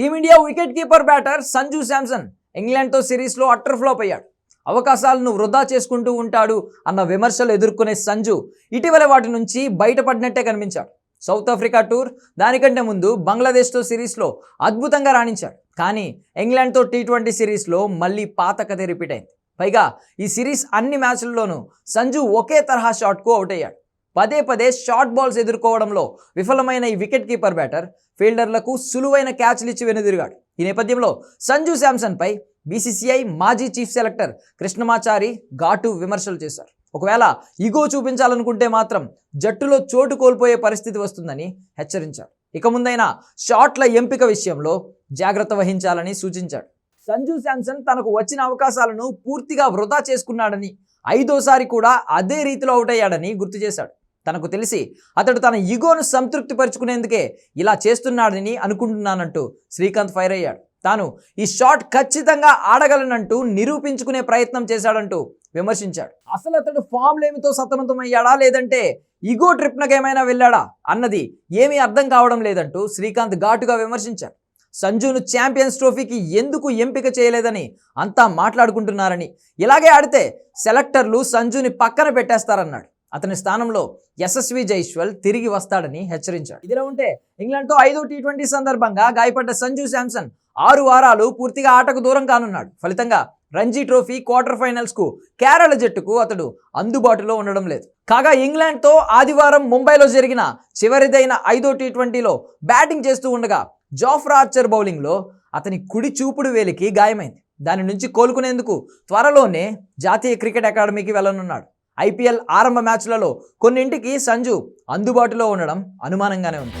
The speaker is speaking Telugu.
Team India wicket keeper batter Sanju Samson ఇంగ్లాండ్తో సిరీస్లో అట్టర్ ఫ్లాప్ అయ్యాడు. అవకాశాలను వృధా చేసుకుంటూ ఉంటాడు అన్న విమర్శలు ఎదుర్కొనే సంజు ఇటీవల వాటి నుంచి బయటపడినట్టే కనిపించాడు. సౌత్ ఆఫ్రికా టూర్ దానికంటే ముందు బంగ్లాదేశ్తో సిరీస్లో అద్భుతంగా రాణించాడు. కానీ ఇంగ్లాండ్తో టీ ట్వంటీ సిరీస్లో మళ్ళీ పాత కథ రిపీట్ అయింది. పైగా ఈ సిరీస్ అన్ని మ్యాచ్ల్లోనూ సంజు ఒకే తరహా షాట్కు అవుట్ అయ్యాడు. పదే పదే షార్ట్ బాల్స్ ఎదుర్కోవడంలో విఫలమైన ఈ వికెట్ కీపర్ బ్యాటర్ ఫీల్డర్లకు సులువైన క్యాచ్లు ఇచ్చి వెనుదిరిగాడు. ఈ నేపథ్యంలో సంజు శాంసన్పై బీసీసీఐ మాజీ చీఫ్ సెలెక్టర్ కృష్ణమాచారి ఘాటు విమర్శలు చేశారు. ఒకవేళ ఇగో చూపించాలనుకుంటే మాత్రం జట్టులో చోటు కోల్పోయే పరిస్థితి వస్తుందని హెచ్చరించారు. ఇక ముందైనా షాట్ల ఎంపిక విషయంలో జాగ్రత్త వహించాలని సూచించాడు. సంజు శాంసన్ తనకు వచ్చిన అవకాశాలను పూర్తిగా వృధా చేసుకున్నాడని ఐదోసారి కూడా అదే రీతిలో అవుట్ అయ్యాడని గుర్తు చేశాడు. తనకు తెలిసి అతడు తన ఇగోను సంతృప్తి పరుచుకునేందుకే ఇలా చేస్తున్నాడని అనుకుంటున్నానంటూ శ్రీకాంత్ ఫైర్ అయ్యాడు. తాను ఈ షాట్ ఖచ్చితంగా ఆడగలనంటూ నిరూపించుకునే ప్రయత్నం చేశాడంటూ విమర్శించాడు. అసలు అతడు ఫామ్లేమితో సతమతమయ్యాడా లేదంటే ఇగో ట్రిప్నకేమైనా వెళ్ళాడా అన్నది ఏమీ అర్థం కావడం లేదంటూ శ్రీకాంత్ ఘాటుగా విమర్శించాడు. సంజును ఛాంపియన్స్ ట్రోఫీకి ఎందుకు ఎంపిక చేయలేదని అంతా మాట్లాడుకుంటున్నారని ఇలాగే ఆడితే సెలెక్టర్లు సంజుని పక్కన పెట్టేస్తారన్నాడు. అతని స్థానంలో యశస్వి జైస్వల్ తిరిగి వస్తాడని హెచ్చరించాడు. ఇదిలా ఉంటే ఇంగ్లాండ్తో ఐదో టీ ట్వంటీ సందర్భంగా గాయపడ్డ సంజు శాంసన్ ఆరు వారాలు పూర్తిగా ఆటకు దూరం కానున్నాడు. ఫలితంగా రంజీ ట్రోఫీ క్వార్టర్ ఫైనల్స్కు కేరళ జట్టుకు అతడు అందుబాటులో ఉండడం లేదు. కాగా ఇంగ్లాండ్తో ఆదివారం ముంబైలో జరిగిన చివరిదైన ఐదో టీ ట్వంటీలో బ్యాటింగ్ చేస్తూ ఉండగా జాఫ్రా ఆర్చర్ బౌలింగ్లో అతని కుడి చూపుడు వేలికి గాయమైంది. దాని నుంచి కోలుకునేందుకు త్వరలోనే జాతీయ క్రికెట్ అకాడమీకి వెళ్ళనున్నాడు. ఐపీఎల్ ఆరంభ మ్యాచ్లలో కొన్నింటికి సంజు అందుబాటులో ఉండడం అనుమానంగానే ఉంది.